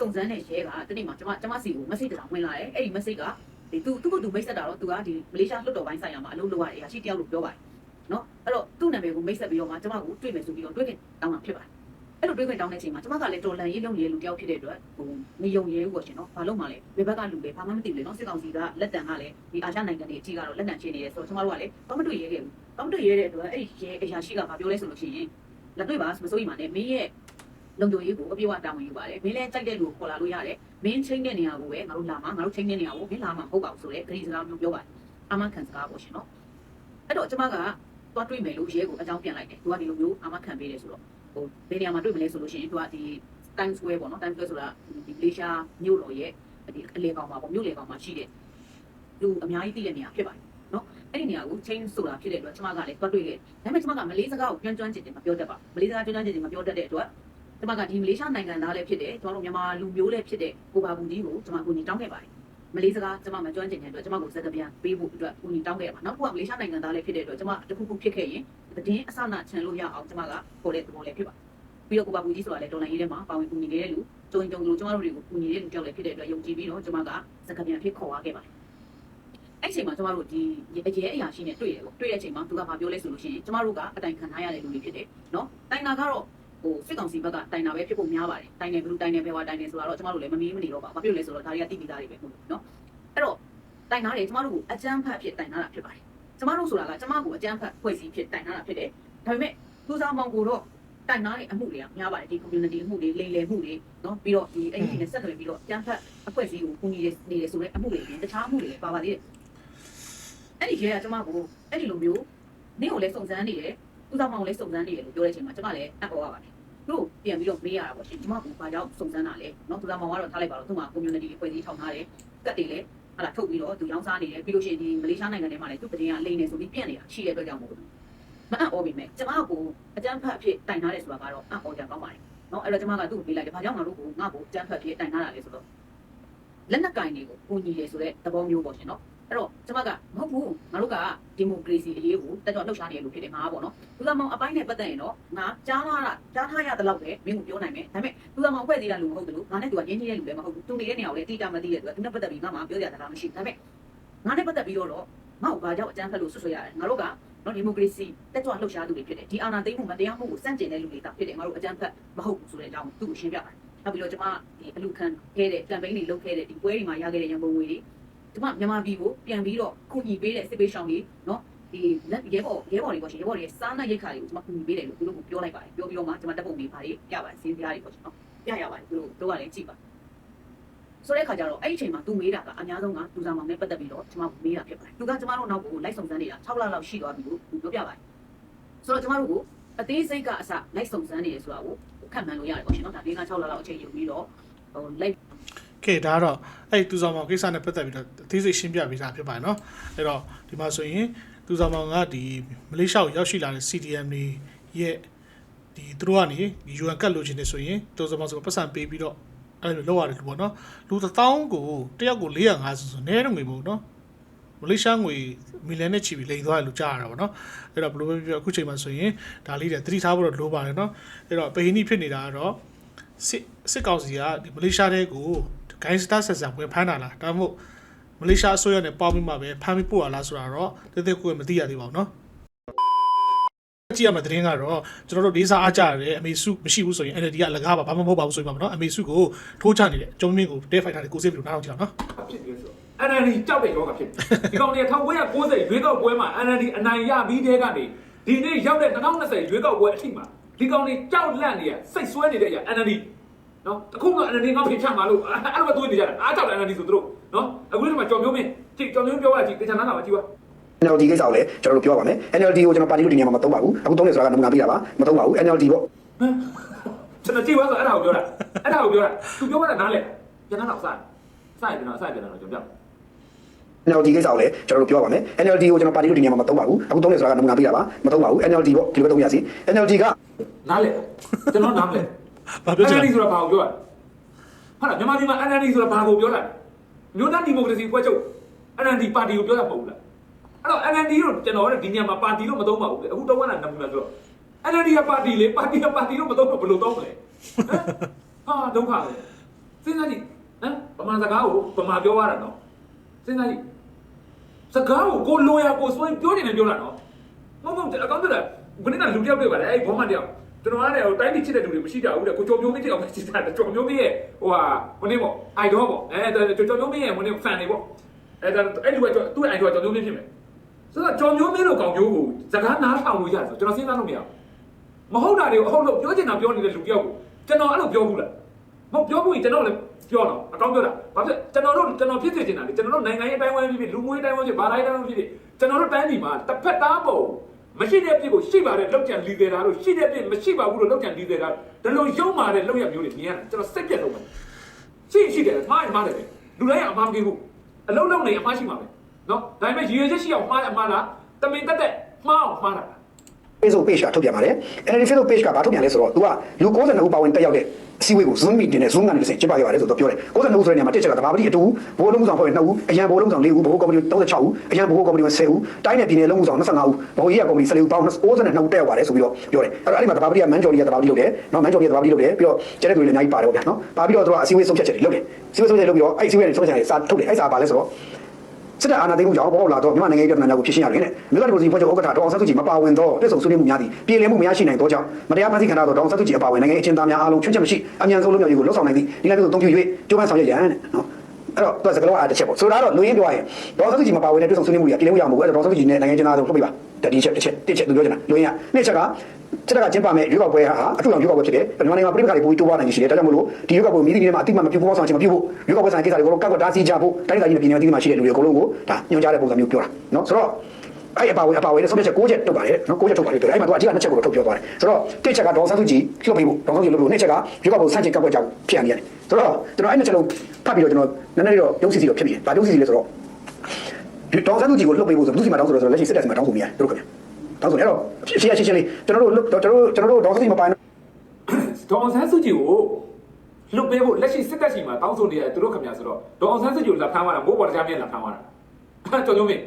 S4: စုံစမ်းတဲ့ရဲကတနေ့မှကျွန်မကျွန်မစီကို message တစ်စောင်ဝင်လာတယ်။အဲ့ဒီ message ကဒီသူသူ့ကိုသူမိတ်ဆက်တာတော့သူကဒီမလေးရှားလွှတ်တော်ပိုင်းဆိုင်ရာမှာအလုပ်လုပ်ရတဲ့အရာရှိတယောက်လို့ပြောပါတယ်။နော်။အဲ့တော့သူ့နာမည်ကိုမိတ်ဆက်ပြီးတော့မှကျွန်မကိုတွေ့မယ်ဆိုပြီးတော့တွေ့ခင်တောင်းတာဖြစ်ပါတယ်။အဲ့လိုတွေ့ခွင့်တောင်းတဲ့အချိန်မှာကျွန်မကလည်းတော်လန်ရေးလုံးရေးလူတယောက်ဖြစ်တဲ့အတွက်ဟိုမယုံရဲဘူးပေါ့ရှင်နော်။ဘာလို့မှလဲဘယ်ဘက်ကလူလဲဘာမှမသိဘူးလေနော်။စစ်ကောင်စီကလက်တံကလည်းဒီအာရှနိုင်ငံတွေအကြီးကတော့လက်တံချင်းနေတယ်ဆိုတော့ကျွန်မတို့ကလည်းဘာမှမတွေ့ရဲခဲ့ဘူး။ဘာမှမတွေ့ရဲတဲ့အတွက်အဲ့ဒီရဲအရာရှိကဘာပြောလဲဆိုလို့ရှိရင်လက်တွေ့ပါမစိုးရိမ်ပါနဲ့မင်းရဲ့ လုံခြုံရေးကိုအပြည့်အဝတာဝန်ယူပါတယ်။မင်းလည်းကြိုက်တဲ့လူကိုခေါ်လာလို့ရတယ်။မင်းချင်းတဲ့နေရာကိုပဲငါတို့လာမှာငါတို့ချင်းတဲ့နေရာကိုမင်းလာမှာမဟုတ်ပါဘူးဆိုတဲ့ဂရီစကားမျိုးပြောပါတယ်။အာမခံစကားပေါ့ရှင်နော်။အဲ့တော့ကျွန်မကသွားတွေ့မယ်လို့ရဲကိုအကြောင်းပြန်လိုက်တယ်။သူကဒီလိုမျိုးအာမခံပေးတယ်ဆိုတော့ဟိုဘယ်နေရာမှာတွေ့မလဲဆိုလို့ရှိရင်သူကဒီ Times Square ပေါ့နော် Times Square ဆိုတာဒီမလေးရှားမြို့တော်ရဲ့ဒီအလေကောင်မှာပေါ့မြို့လေကောင်မှာရှိတဲ့လူအများကြီးသိတဲ့နေရာဖြစ်ပါတယ်နော်အဲ့ဒီနေရာကို change ဆိုတာဖြစ်တဲ့အတွက်ကျွန်မကလည်းတွတ်တွေ့ခဲ့ဒါပေမဲ့ကျွန်မကမလေးစကားကိုကျွမ်းကျွမ်းကျင်ကျင်မပြောတတ်ပါမလေးစကားကျွမ်းကျွမ်းကျင်ကျင်မပြောတတ်တဲ့အတွက် ကျွန်မကဒီမလေးရှားနိုင်ငံသားလည်းဖြစ်တယ်ကျွန်တော်တို့မြန်မာလူမျိုးလည်းဖြစ်တဲ့ကိုပါဘူးကြီးကိုကျွန်မကိုညီတောင်းခဲ့ပါတယ်မလေးစကားကျွန်မမကျွမ်းကျင်တဲ့အတွက်ကျွန်မကိုစကားပြန်ပေးဖို့အတွက်ကိုညီတောင်းခဲ့ပါနောက်တစ်ခုကမလေးရှားနိုင်ငံသားလည်းဖြစ်တဲ့အတွက်ကျွန်မတစ်ခုခုဖြစ်ခဲ့ရင်သတင်းအစနာချန်လို့ရအောင်ကျွန်မကပေါ်တဲ့သဘောလေးဖြစ်ပါပြီးတော့ကိုပါဘူးကြီးဆိုတာလည်းတော်လိုင်းရေးထဲမှာပါဝင်ကူညီနေတဲ့လူကြုံကြုံလို့ကျမတို့တွေကိုကူညီတဲ့လူကြောက်လည်းဖြစ်တဲ့အတွက်ယုံကြည်ပြီးတော့ကျမကစကားပြန်ဖြစ်ခေါ်သွားခဲ့ပါတယ်။အဲ့ဒီအချိန်မှာကျမတို့ဒီအရေးအရာရှိနဲ့တွေ့တယ်ပေါ့တွေ့တဲ့အချိန်မှာသူကဘာပြောလဲဆိုလို့ရှိရင်ကျမတို့ကအတိုင်ခံထားရတဲ့လူတွေဖြစ်တယ်နော်။တိုင်နာကတော့ ဟိုစစ်ကောင်စီဘက်ကတိုင်နာပဲဖြစ်ဖို့များပါတယ်။တိုင်နေဘလူးတိုင်နေဘဲဝါတိုင်နေဆိုတာတော့ကျမတို့လည်းမမီးမနေတော့ပါဘူး။ဘာဖြစ်လို့လဲဆိုတော့ဒါတွေကတိတိသားတွေပဲဟုတ်နော်။အဲ့တော့တိုင်နာတယ်ကျမတို့ကိုအကြမ်းဖက်ဖြစ်တိုင်နာတာဖြစ်ပါတယ်။ကျမတို့ဆိုတာကကျမကိုအကြမ်းဖက်ဖွဲ့စည်းဖြစ်တိုင်နာတာဖြစ်တယ်။ဒါပေမဲ့သူစားမောင်ကိုတော့ တိုင်နာတဲ့အမှုတွေကများပါတယ်ဒီ community အမှုတွေလိမ်လည်မှုတွေเนาะပြီးတော့ဒီအဲ့ဒီနဲ့ဆက်သွယ်ပြီးတော့ကျန်းဖတ်အဖွဲ့အစည်းကိုကူညီနေတယ်ဆိုတဲ့အမှုတွေပြင်တခြားအမှုတွေလည်းပါပါသေးတယ်အဲ့ဒီရဲကကျမကိုအဲ့ဒီလိုမျိုးနင့်ကိုလည်းစုံစမ်းနေတယ် သူ့ဆောင်မောင်ကိုလည်းစုံစမ်းနေတယ်လို့ပြောတဲ့အချိန်မှာကျမလည်းအပ်ပေါ်ရပါတယ်သူ့ကိုပြန်ပြီးတော့မေးရတာပေါ့ရှင်ကျမကဘာကြောင့်စုံစမ်းတာလဲเนาะသူ့ဆောင်မောင်ကတော့ထားလိုက်ပါတော့သူ့မှာ community တွေဖွဲ့စည်းထောင်ထားတယ်ကတ်တွေလည်းဟာလာထုတ်ပြီးတော့သူရောင်းစားနေတယ်ပြီးလို့ရှိရင်ဒီမလေးရှားနိုင်ငံထဲမှာလည်းသူ့တရင်ကလိမ်နေဆိုပြီးပြန့်နေတာရှိတဲ့အတွက်ကြောင့်မို့လို့ မအံ့ဩပြီမဲ့ကျမကိုအကြမ်းဖက်အဖြစ်တိုင်ထားတယ်ဆိုတာကတော့အံ့ဩကြကောင်းပါတယ်เนาะအဲ့တော့ကျမကသူ့ကိုပေးလိုက်တယ်ဘာကြောင့်ငါတို့ကိုငါ့ကိုအကြမ်းဖက်အဖြစ်တိုင်ထားတာလဲဆိုတော့လက်နက်ကင်တွေကိုကိုညီတယ်ဆိုတဲ့သဘောမျိုးပေါ့ရှင်เนาะ အဲ့တော့ကျမကမဟုတ်ဘူးငါတို့ကဒီမိုကရေစီအရေးကိုတက်ကြွလှုပ်ရှားနေရလို့ဖြစ်တယ်ငါပေါ့နော်သူကမောင်အပိုင်းနဲ့ပတ်သက်ရင်တော့ငါကြားလာတာကြားထားရတဲ့လောက်ပဲမင်းကိုပြောနိုင်မယ်ဒါပေမဲ့သူကမောင်ဖွဲ့သေးတာလူမဟုတ်ဘူးငါနဲ့သူကရင်းကြီးတဲ့လူလည်းမဟုတ်ဘူးသူနေတဲ့နေရာကိုလည်းအတိအကျမသိတဲ့သူကသူနဲ့ပတ်သက်ပြီးငါမှပြောရတာမရှိဘူးဒါပေမဲ့ငါနဲ့ပတ်သက်ပြီးတော့ငါ့ကိုဘာကြောင့်အကြမ်းဖက်လို့ဆွဆွရတယ်ငါတို့ကနော်ဒီမိုကရေစီတက်ကြွလှုပ်ရှားသူတွေဖြစ်တယ်ဒီအာဏာသိမ်းမှုမတရားမှုကိုစန့်ကျင်တဲ့လူတွေတာဖြစ်တယ်ငါတို့အကြမ်းဖက်မဟုတ်ဘူးဆိုတဲ့အကြောင်းသူ့ကိုရှင်းပြပါတယ်နောက်ပြီးတော့ကျွန်မဒီအလူခံခဲ့တဲ့ campaign တွေလုပ်ခဲ့တဲ့ဒီပွဲတွေမှာရခဲ့တဲ့ရန်ပုံငွေတွေ ကျွန်မမြန်မာပြည်ကိုပြန်ပြီးတော့ခုညီပေးတဲ့စစ်ပေးရှောင်းတွေနော်ဒီလက်ရဲဘော်ရဲဘော်တွေပေါ့ရှင်ရဲဘော်တွေစားနပ်ရိတ်ခါတွေကိုကျွန်မခုညီပေးတယ်လို့သူတို့ကပြောလိုက်ပါတယ်ပြောပြီးတော့မှကျွန်မတက်ပုံတွေပါတယ်ပြပါတယ်စင်းပြားတွေပေါ့ရှင်နော်ပြရပါတယ်သူတို့တို့ကလည်းကြည့်ပါဆိုတဲ့ခါကျတော့အဲ့ဒီအချိန်မှာသူမေးတာကအများဆုံးကသူဆောင်မောင်နဲ့ပတ်သက်ပြီးတော့ကျွန်မမေးတာဖြစ်ပါတယ်သူကကျွန်မတို့နောက်ကိုလိုက်စုံစမ်းနေတာ6လလောက်ရှိသွားပြီလို့သူပြောပြပါတယ်ဆိုတော့ကျမတို့ကိုအသေးစိတ်ကအစလိုက်စုံစမ်းနေတယ်ဆိုတာကိုခန့်မှန်းလို့ရတယ်ပေါ့ရှင်နော်ဒါ၄၅6လလောက်အချိန်ယူပြီးတော့ဟိုလိုက်
S1: ကဲဒါကတော့အဲ့ဒီသူဆောင်မောင်ကိစ္စနဲ့ပတ်သက်ပြီးတော့အသေးစိတ်ရှင်းပြပေးတာဖြစ်ပါတယ်เนาะအဲ့တော့ဒီမှာဆိုရင်သူဆောင်မောင်ကဒီမလေးရှားကိုရောက်ရှိလာတဲ့ CDM တွေရဲ့ဒီသူတို့ကနေဒီ UN ကတ်လို့ခြင်းနေဆိုရင်သူဆောင်မောင်ဆိုပတ်စံပေးပြီးတော့အဲ့လိုလောက်ရတယ်လို့ပေါ့เนาะလူတစ်သောင်းကိုတယောက်ကို450ဆိုဆိုနဲတော့ငွေမဟုတ်เนาะမလေးရှားငွေမီလီယံနဲ့ချီပြီးလိန်သွားတယ်လို့ကြားရတာပေါ့เนาะအဲ့တော့ဘယ်လိုပဲပြောအခုချိန်မှာဆိုရင်ဒါလေးတွေသတိထားဖို့တော့လိုပါတယ်เนาะအဲ့တော့ပဟိနိဖြစ်နေတာကတော့ စစ်စစ်ကောင်စီကဒီမလေးရှားတဲကို ဂိုင်းစတာဆက်ဆံဝင်ဖမ်းတာလားဒါမှမဟုတ်မလေးရှားအစိုးရနဲ့ပေါင်းပြီးမှပဲဖမ်းပြီးပို့ရလားဆိုတာတော့တိတိကိုယ်မသိရသေးပါဘူးเนาะကြည့်ရမယ့်သတင်းကတော့ကျွန်တော်တို့ဒေသအားကြရတယ်အမေစုမရှိဘူးဆိုရင် NLD ကလကားပါဘာမှမဟုတ်ပါဘူးဆိုပြီးပါမနော်အမေစုကိုထိုးချနေတယ်ကျုံမင်းကိုတဲဖိုက်တာကိုစေးပြီးတော့နားထောင်ကြည့်အောင်နော်
S5: ဖြစ်ပြီးဆို NLD ကြောက်တဲ့ယောဂဖြစ်ဒီကောင်တွေ1990ရွေးကောက်ပွဲမှာ NLD အနိုင်ရပြီးတဲ့ကနေဒီနေ့ရောက်တဲ့2020ရွေးကောက်ပွဲအထိမှာဒီကောင်တွေကြောက်လန့်နေရစိတ်ဆွဲနေတဲ့အရာ NLD နော်အခုက NLD ကဖြစ်ချမှာလို့အဲ့လိုပဲတွေးနေကြတာအားကြောက်တယ် NLD ဆိုသူတို့နော်အခုဒီမှာကြော်မျိုးမင်းကြည့်ကြော်မျိုးပြောရကြည့်တခြားနားလာပါကြည့်ပါ
S6: NLD ကိစ္စကိုလည်းကျွန်တော်တို့ပြောပါမယ် NLD ကိုကျွန်တော်ပါတီလို့ဒီနေရာမှာမသုံးပါဘူးအခုသုံးတယ်ဆိုတာကနမူနာပြတာပါမသုံးပါဘူး NLD ပေါ့
S5: ဟကျွန်တော်ကြည့်သွားဆိုအဲ့ဒါကိုပြောတာအဲ့ဒါကိုပြောတာသူပြောတာနားလဲကျွန်တော်တော့စစရင်ကျွန်တော်စရင်ကျွန်တော်ကျွန်တော်ပြော
S6: NLD ကိစ္စကိုလည်းကျွန်တော်တို့ပြောပါမယ် NLD ကိုကျွန်တော်ပါတီလို့ဒီနေရာမှာမသုံးပါဘူးအခုသုံးနေဆိုတာကနမူနာပေးတာပါမသုံးပါဘူး NLD ပေါ့ဒီလိုပဲသုံးရစီ NLD က
S5: နားလဲကျွန်တော်နားလဲ
S1: ဘာပြောချင်
S5: NLD
S1: လဲ
S5: ဆိုတာဘာကိုပြောတာဟုတ်လားမြန်မာပြည်မှာ NLD ဆိုတာဘာကိုပြောတာမြို့သားဒီမိုကရေစီဖွဲ့ချုပ် NLD ပါတီကိုပြောတာမဟုတ်ဘူးလားအဲ့တော့ NLD ကိုကျွန်တော်လည်းဒီနေရာမှာပါတီလို့မသုံးပါဘူးလေအခုတော့ကနာမည်မှာဆိုတော့ NLD ကပါတီလေပါတီကပါတီလို့မသုံးတော့ဘယ်လိုသုံးမလဲဟမ်ဟာဒုက္ခပဲစဉ်းစားကြည့်ဟမ်ဗမာစကားကိုဗမာပြောရတာနော်စဉ်းစားကြည့်စကားကိုကိုလိုရကိုစွန့်ပြောနေတယ်ပြောတာနော်မဟုတ်မဟုတ်အကောင့်ပြတာဘယ်နဲ့ကလူတယောက်တွေ့ပါလဲအဲ့ဘောမတယောက် ကျွန်တော်ကလည်းတိုင်းပြည်ချစ်တဲ့လူတွေမရှိကြဘူးတဲ့ကိုကျော်မျိုးမင်းတယောက်ပဲချစ်တာကျော်မျိုးမင်းရဲ့ဟိုဟာဟိုနေပေါ့အိုက်ဒေါပေါ့အဲကျော်မျိုးမင်းရဲ့ဟိုနေဖန်နေပေါ့အဲဒါအဲ့လူကသူ့အိုက်ဒေါကျော်မျိုးမင်းဖြစ်မယ်ဆိုတော့ကျော်မျိုးမင်းလိုကောင်မျိုးကိုစကားနားထောင်လို့ရတယ်ဆိုကျွန်တော်စဉ်းစားလို့မရဘူးမဟုတ်တာတွေကိုအဟုတ်လို့ပြောချင်တာပြောနေတဲ့လူတယောက်ကိုကျွန်တော်အဲ့လိုပြောဘူးလားမဟုတ်ပြောဘူးရင်ကျွန်တော်လည်းပြောတော့အကောင်းပြောတာဘာဖြစ်ကျွန်တော်တို့ကျွန်တော်ဖြစ်စေချင်တာလေကျွန်တော်တို့နိုင်ငံရေးအတိုင်းဝိုင်းဖြစ်ဖြစ်လူမှုရေးအတိုင်းဝိုင်းဖြစ်ဘာသာရေးအတိုင်းဝိုင်းဖြစ်ဖြစ်ကျွန်တော်တို့တိုင်းပြည်မှာတစ်ဖက်သားပုံ မရှိတဲ့ပြည်ကိုရှိပါတယ်လောက်ကြံလီသေးတာတို့ရှိတဲ့ပြည်မရှိပါဘူးလို့လောက်ကြံလီသေးတာဒါလိုရုံမာတဲ့လောက်ရမျိုးတွေမြင်ရတယ်ကျွန်တော်စိတ်ပြတ်လို့ပဲရှိရှိတယ်မှားရင်မှားတယ်ပဲလူတိုင်းကအမှားမကိဘူးအလုံးလုံးနေအမှားရှိမှာပဲနော်ဒါပေမဲ့ရည်ရွယ်ချက်ရှိအောင်မှားတယ်အမှားလားတမင်တက်တက်မှားအောင်မှားတာ
S6: Facebook page ကထုတ်ပြန်ပါတယ် NLD Facebook page ကဘာထုတ်ပြန်လဲဆိုတော့ तू ကလူ62ဦးပါဝင်တက်ရောက်တဲ့အစည်းအဝေးကို Zoom meeting နဲ့ Zoom ကနေတစ်ဆင့်ကျင်းပခဲ့ပါတယ်ဆိုတော့ပြောတယ်62ဦးဆိုတဲ့နေရာမှာတစ်ချက်ကတဘာပတိအတူဘိုးလုံးဆောင်ဖွဲ့ဝင်2ဦးအရန်ဘိုးလုံးဆောင်4ဦးဘိုးကော်မတီ36ဦးအရန်ဘိုးကော်မတီ10ဦးတိုင်းနယ်ပြည်နယ်လုံးဆောင်25ဦးဘိုးကြီးကော်မတီ14ဦးပေါင်း92ဦးတက်ရောက်ပါတယ်ဆိုပြီးတော့ပြောတယ်အဲ့တော့အဲ့ဒီမှာတဘာပတိကမန်ဂျော်ရီကတဘာပတိလုပ်တယ်နော်မန်ဂျော်ရီကတဘာပတိလုပ်တယ်ပြီးတော့ကျတဲ့သူတွေလည်းအများကြီးပါတယ်ပေါ့ဗျာနော်ပါပြီးတော့သူကအစည်းအဝေးဆုံးဖြတ်ချက်တွေလုပ်တယ်အစည်းအဝေးဆုံးဖြတ်ချက်လုပ်ပြီးတော့အဲ့ဒီအစည်းအဝေးတွေဆုံးဖြတ်ချက်တွေစာထုတ်တယ်အဲ့စာပါလဲဆိုတော့ စစ်တပ်အာဏာသိမ်းမှုကြောင့်ပေါ်ပေါက်လာတော့မြန်မာနိုင်ငံရေးပြဿနာများကိုဖြေရှင်းရတယ်နဲ့မြို့သားဒီမိုကရေစီဖွဲ့ချုပ်ဥက္ကဋ္ဌဒေါအောင်ဆန်းစုကြည်မပါဝင်တော့ပြည်စုံဆွေးနွေးမှုများသည့်ပြည်လည်မှုမရရှိနိုင်သောကြောင့်မတရားဖန်ဆီးခံရသောဒေါအောင်ဆန်းစုကြည်အပါအဝင်နိုင်ငံရေးအကျဉ်းသားများအားလုံးချွတ်ချက်မရှိအမြန်ဆုံးလုံးမြောက်ရေးကိုလှုပ်ဆောင်နိုင်သည့်ဒီလိုမျိုးသုံးဖြူ၍ကြိုးပမ်းဆောင်ရွက်ရန်တဲ့နော်အဲ့တော့သူကစကလုံးအားတစ်ချက်ပေါ့ဆိုတာတော့လူရင်းပြောရရင်ဒေါအောင်ဆန်းစုကြည်မပါဝင်တဲ့ပြည်စုံဆွေးနွေးမှုတွေကပြည်လည်မှုရမှာမဟုတ်ဘူးအဲ့တော့ဒေါအောင်ဆန်းစုကြည်နဲ့နိုင်ငံရေးအကျဉ်းသားတို့လှုပ်ပြပါတတိချက်တစ်ချက်တစ်ချက်သူပြောချင်တာလူရင်းကနှစ်ချက်က စစ်တပ်ကကျင်းပမဲ့ရွေးကောက်ပွဲဟာအထူးအောင်ရွေးကောက်ပွဲဖြစ်တယ်မြန်မာနိုင်ငံမှာပြည်ပခါတွေပိုပြီးတိုးပွားနိုင်ရှိတယ်ဒါကြောင့်မို့လို့ဒီရွေးကောက်ပွဲမိသည့်နေ့မှာအတိမမပြုတ်ပေါ်ဆောင်ခြင်းမပြုတ်ဖို့ရွေးကောက်ပွဲဆိုင်ကိစ္စတွေကိုကောက်ကတားဆီးကြဖို့တိုင်းဒေသကြီးနဲ့ပြည်နယ်အသီးမှာရှိတဲ့လူတွေအကုန်လုံးကိုဒါညွှန်ကြားတဲ့ပုံစံမျိုးပြောတာနော်ဆိုတော့အဲ့အပါဝင်အပါဝင်နဲ့ဆုံးဖြတ်ချက်6ချက်ထုတ်ပါတယ်နော်6ချက်ထုတ်ပါတယ်ပြောတယ်အဲ့မှာသူအကြီးက2ချက်ကိုထုတ်ပြောသွားတယ်ဆိုတော့တစ်ချက်ကဒေါ်ဆန်းစုကြည်လှုပ်ပြီးဖို့ဒေါ်ဆန်းစုကြည်လှုပ်ပြီးနှစ်ချက်ကရွေးကောက်ပွဲဆန့်ကျင်ကန့်ကွက်ကြဖို့ဖြစ်ရနေရတယ်ဆိုတော့ကျွန်တော်အဲ့နှစ်ချက်လုံးဖတ်ပြီးတော့ကျွန်တော်နည်းနည်းတော့ရုပ်စီစီတော့ဖြစ်ပြီဒါရုပ်စီစီလဲဆိုတော့ဒေါ်ဆန်းစုကြည်ကိုလှုပ်ပြီးဖို့ဆိုဘယ်သူစီမှာတောင်းဆိုလို့ဆိုတော့လက်ရှိစစ်တပ်စီမှာတောင်းဆိုနေရတယ်တို့ခင်ဗျ တောင်းဆိုနေအဲ့တော့ရှင်းရှင်းရှင်းလေးကျွန်တော်တို့ကျွန်တော်တို့ကျွန်တော်တို့ဒေါ်ဆန်းစုကြည်မပိုင်
S5: ဒေါအောင်ဆန်းစုကြည်ကိုလွတ်ပေးဖို့လက်ရှိစစ်တပ်စီမှာတောင်းဆိုနေရတယ်သူတို့ခင်ဗျာဆိုတော့ဒေါအောင်ဆန်းစုကြည်ကိုလာဖမ်းသွားတာမိုးပေါ်တရားမြင်လာဖမ်းသွားတာအဲ့ကြောင့်ကြောင့်မင်း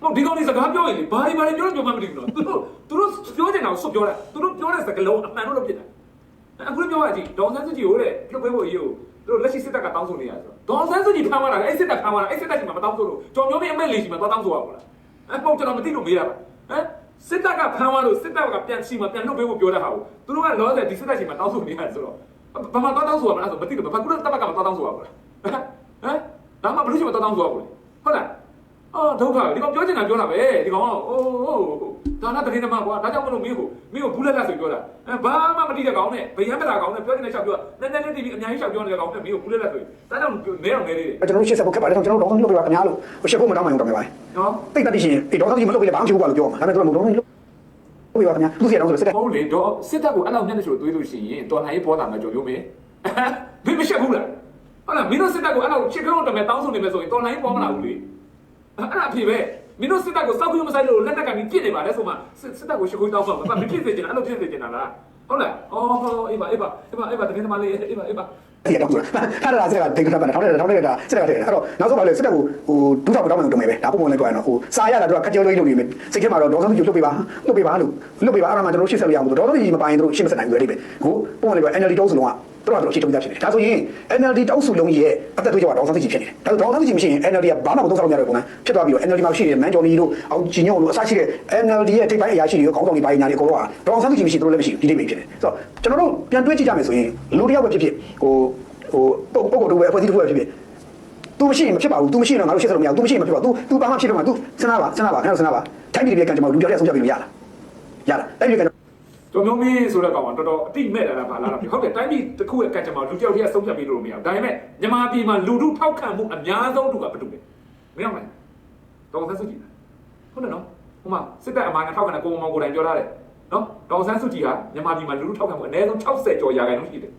S5: မဟုတ်ဒီကောင်လေးစကားပြောရင်လေဘာတွေဘာတွေပြောလို့ပြောမှမသိဘူးနော်သူတို့သူတို့ပြောချင်တာကိုစွတ်ပြောတာသူတို့ပြောတဲ့စကားလုံးအမှန်တော့လို့ဖြစ်တာအခုပြောရကြည့်ဒေါအောင်ဆန်းစုကြည်ကိုတဲ့လွတ်ပေးဖို့အရေးကိုသူတို့လက်ရှိစစ်တပ်ကတောင်းဆိုနေရတယ်ဆိုတော့ဒေါအောင်ဆန်းစုကြည်ဖမ်းသွားတာအဲ့စစ်တပ်ဖမ်းသွားတာအဲ့စစ်တပ်စီမှာမတောင်းဆိုလို့ကြောင်မျိုးမင်းအမဲလေးစီမှာသွားတောင်းဆိုရပါလားအဲ့ပေါ့ကျွန်တော်မသိလို့မေးတာပါဟမ် စစ်တပ်ကဖမ်းသွားလို့စစ်တပ်ကပြန်စီမှာပြန်လွတ်ပေးဖို့ပြောတဲ့ဟာကိုသူတို့ကလောဆယ်ဒီစစ်တပ်စီမှာတောင်းဆိုနေရတယ်ဆိုတော့ဘာမှတောင်းဆိုရမလားဆိုမသိလို့ဘာကုလတပ်ကမှတောင်းဆိုရပါလားဟမ်ဒါမှဘယ်လိုရှိမှတောင်းဆိုရပါလဲဟုတ်လား အော်ဒုက္ခဒီကောင်ပြောချင်တာပြောတာပဲဒီကောင်အိုးဟိုဒါနာတကယ်မှကွာဒါကြောင့်မလို့မင်းကိုမင်းကိုဘူးလက်လက်ဆိုပြောတာအဲဘာမှမတိတဲ့ကောင်နဲ့ဗယံမလာကောင်နဲ့ပြောချင်တဲ့ချက်ပြောနည်းနည်းလေးတီးအများကြီးချက်ပြောနေတဲ့ကောင်နဲ့မင်းကိုဘူးလက်လက်ဆိုဒါကြောင့်နဲအောင်နေသေးတယ်
S6: ကျွန်တော်တို့ရှေ့ဆက်ဖို့ခက်ပါတယ်ကျွန်တော်တို့ဒေါင်းဆောင်လုပ်ပြပါခင်ဗျာလို့ရှေ့ဖို့မတောင်းမှန်းတော့မယ်ပါ
S5: နော်
S6: တိတ်တတ်ရှင်ဒီဒေါင်းဆောင်ကြီးမလုပ်ပြလဲဘာမှမဖြစ်ဘူးကွာလို့ပြောမှာဒါပေမဲ့တို့ကမလုပ်ဘူးလုပ်ပြပါခင်ဗျာသူစီတောင်းဆိုစစ်တပ်
S5: ဟုတ်လေတော့စစ်တပ်ကိုအဲ့လောက်ညံ့နေဆိုတွေးလို့ရှိရင်တော်နိုင်ရေးပေါ်လာမှာကြော်ရုံးမင်းမင်းမရှက်ဘူးလားဟုတ်လားမင်းတို့စစ်တပ်ကိုအဲ့လောက်ချစ်ကြောတမယ်တောင်းဆိုနေမယ်ဆိုရင်တော်နိုင်ရေးပေါ်မလာဘူးလေ အဲ့ဒါအဖြစ်ပဲမင်းတို့စစ်တပ်ကိုစောက်ခွင့်မဆိုင်လို့လက်နက်ကပြီးပြစ်နေပါလေဆိုမှစစ်တပ်ကိုရှစ်ခွင့်တောင်းပါမမဖြစ်စေချင်တာအဲ့လိုဖြစ်စေချင်တာလားဟုတ်လားအော်အေးပါအေးပါအေးပါအေးပါတကယ်တမလေးအေးပါအေးပါ
S6: စီတောင်းဆိုတာထားတာစစ်တပ်ကဒေကတာပဲထောင်းတယ်ထောင်းတယ်တာစစ်တပ်ကတည်းကအဲ့တော့နောက်ဆုံးပါလေစစ်တပ်ကိုဟိုဒူးထောက်တောင်းမှန်းတော့မယ်ပဲဒါပုံမှန်လေးပြောရအောင်ဟိုစာရတာတို့ကခက်ကြောလေးလုပ်နေမယ်စိတ်ထဲမှာတော့ဒေါင်းဆောင်ကြီးလုပ်ပြပါလုပ်ပြပါလို့လုပ်ပြပါအဲ့ဒါမှကျွန်တော်ရှေ့ဆက်လို့ရအောင်ဒေါင်းဆောင်ကြီးမပိုင်တို့ရှေ့မဆက်နိုင်ဘူးလေပဲဟိုပုံမှန်လေးပြော NLD တောင်းဆိုလုံးက တို့ကတော့ရှေ့တုံးကြဖြစ်နေဒါဆိုရင် NLD တောင်းဆိုလုံးရဲ့အသက်သွေးကြောဒေါင်းဆောင်ကြီးဖြစ်နေတယ်ဒါဒေါင်းဆောင်ကြီးမရှိရင် NLD ကဘာမှမသုံးဆောင်ရတဲ့ပုံစံဖြစ်သွားပြီးတော့ NLD မှာရှိတဲ့မန်ဂျော်နီတို့အောင်ဂျင်ညိုတို့အစရှိတဲ့ NLD ရဲ့ထိပ်ပိုင်းအရာရှိတွေခေါင်းဆောင်တွေပိုင်းညာတွေအကုန်လုံးကဒေါင်းဆောင်ကြီးမရှိတို့လည်းမရှိဘူးဒီနေ့ပဲဖြစ်တယ်ဆိုတော့ကျွန်တော်တို့ပြန်တွေးကြည့်ကြမယ်ဆိုရင်လူတစ်ယောက်ပဲဖြစ်ဖြစ်ဟိုဟိုပုံပုံတို့ပဲအဖွဲ့အစည်းတစ်ခုပဲဖြစ်ဖြစ် तू မရှိရင်မဖြစ်ပါဘူး तू မရှိရင်တော့ငါတို့ရှင်းစလို့မရဘူး तू မရှိရင်မဖြစ်ပါဘူး तू तू ဘာမှဖြစ်တော့မှ तू စဉ်းစားပါစဉ်းစားပါခင်ဗျားစဉ်းစားပါတိုင်းပြည်ပြည်ကံကြမ္မာလူပြောက်ရဆုံးဖြတ်ပြီးလို့ရလားရလားတိုင်းပြည်ကံ
S5: ကျော်မျိုးမင်းဆိုတဲ့ကောင်ကတော်တော်အတိမဲ့လာတာပါလားဟုတ်တယ်တိုင်းပြည်တစ်ခုရဲ့ကံကြမ္မာလူတယောက်တည်းဆုံးဖြတ်ပြီးလို့မရဘူးဒါပေမဲ့မြန်မာပြည်မှာလူထုထောက်ခံမှုအများဆုံးသူကဘာတူလဲမင်းအောင်လားတော်သက်စုကြည့်ဟုတ်တယ်နော်ဟိုမှာစစ်တပ်အမိုင်းထောက်ခံတဲ့ကိုမောင်ကိုတိုင်ပြောထားတယ်နော်ဒေါက်ဆန်းစုကြည်ဟာမြန်မာပြည်မှာလူလူထောက်ခံမှုအနည်းဆုံး60ကျော်ရာခိုင်နှုန်းရှိတယ်